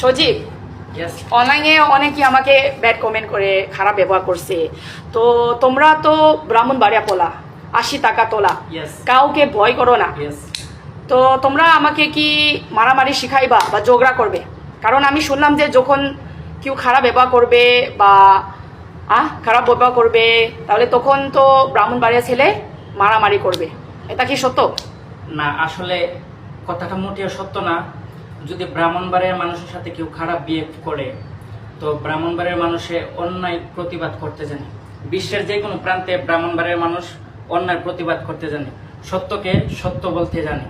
সজীব অনলাইনে অনেকেই আমাকে ব্যাড কমেন্ট করে খারাপ ব্যবহার করছে। তো তোমরা তো ব্রাহ্মণ বাড়িয়া পোলা আশি টাকা তোলা। কাউকে ভয় করো না। তো তোমরা আমাকে কি মারামারি শিখাইবা বা ঝগড়া করবে? কারণ আমি শুনলাম যে যখন কেউ খারাপ ব্যবহার করবে বা আহ খারাপ ব্যবহার করবে তাহলে তখন তো ব্রাহ্মণ বাড়িয়া ছেলে মারামারি করবে। এটা কি সত্য? না আসলে কথাটা মোটেও সত্য না। যদি ব্রাহ্মণবাড়ির মানুষের সাথে কেউ খারাপ বিয়ে করে তো ব্রাহ্মণবাড়ির মানুষে অন্যায় প্রতিবাদ করতে জানে। বিশ্বের যে কোনো প্রান্তে ব্রাহ্মণবাড়ির মানুষ অন্যায় প্রতিবাদ করতে জানে সত্যকে সত্য বলতে জানে।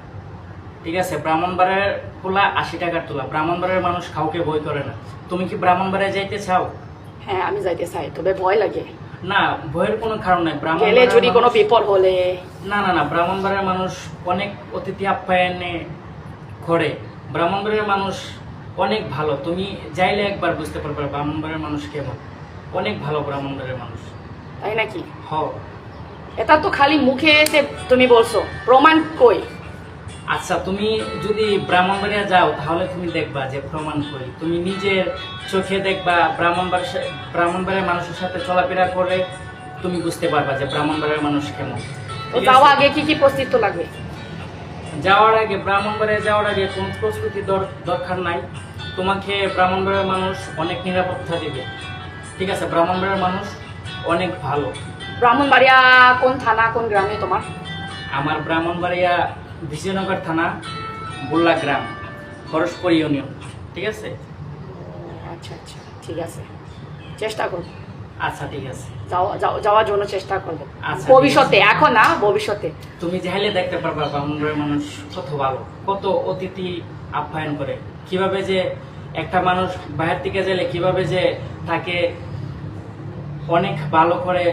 ঠিক আছে? ব্রাহ্মণবাড়ির পোলা আশি টাকার তোলা ব্রাহ্মণবাড়ির মানুষ কাউকে বই করে না। তুমি কি ব্রাহ্মণবাড়িতে যাইতে চাও? হ্যাঁ আমি যাইতে চাই তবে ভয় লাগে। না ভয়ের কোনো কারণ নাই। গেলে ব্রাহ্মণবাড়ির যদি কোনো বিপদ হলে। না না না ব্রাহ্মণবাড়ির মানুষ অনেক অতিথি আপ্যায়নে করে। ব্রাহ্মণবাড়ির মানুষ অনেক ভালো। তুমি যাইলে একবার বুঝতে পারবে ব্রাহ্মণবাড়ির মানুষ কেমন। অনেক ভালো ব্রাহ্মণবাড়ির মানুষ। তাই নাকি? হ। এটা তো খালি মুখে এসে তুমি বলছো। প্রমাণ কই? আচ্ছা তুমি যদি ব্রাহ্মণবাড়িয়া যাও তাহলে তুমি দেখবা যে প্রমাণ করি তুমি নিজের চোখে দেখবা ব্রাহ্মণবাড়ির সা- ব্রাহ্মণবাড়ির মানুষের সাথে চলাফেরা করে তুমি বুঝতে পারবা যে ব্রাহ্মণবাড়ির মানুষ কেমন। তো? যাওয়া আগে কি কি প্রস্তুত লাগবে? যাওয়ার আগে ব্রাহ্মণবাড়িয়া যাওয়ার আগে কোনো প্রস্তুতি দর- দরকার নাই। তোমাকে ব্রাহ্মণবাড়িয়ার মানুষ অনেক নিরাপত্তা দেবে। ঠিক আছে ব্রাহ্মণবাড়িয়ার মানুষ অনেক ভালো। ব্রাহ্মণবাড়িয়া কোন থানা কোন গ্রামে তোমার? আমার ব্রাহ্মণবাড়িয়া বিজয়নগর থানা বুল্লা গ্রাম পরস্পর ইউনিয়ন। ঠিক আছে? আচ্ছা আচ্ছা ঠিক আছে। চেষ্টা করব। আচ্ছা ঠিক আছে। যাওয়া যাওয়া- যাওয়ার জন্য চেষ্টা করব। আচ্ছা, ভবিষ্যতে এখন না ভবিষ্যতে। তুমি চাইলে দেখতে পারবা বাংলার মানুষ কত ভালো কত অতিথি আপ্যায়ন করে। কীভাবে যে একটা মানুষ বাইরের দিকে গেলে কীভাবে যে তাকে অনেক ভালো করে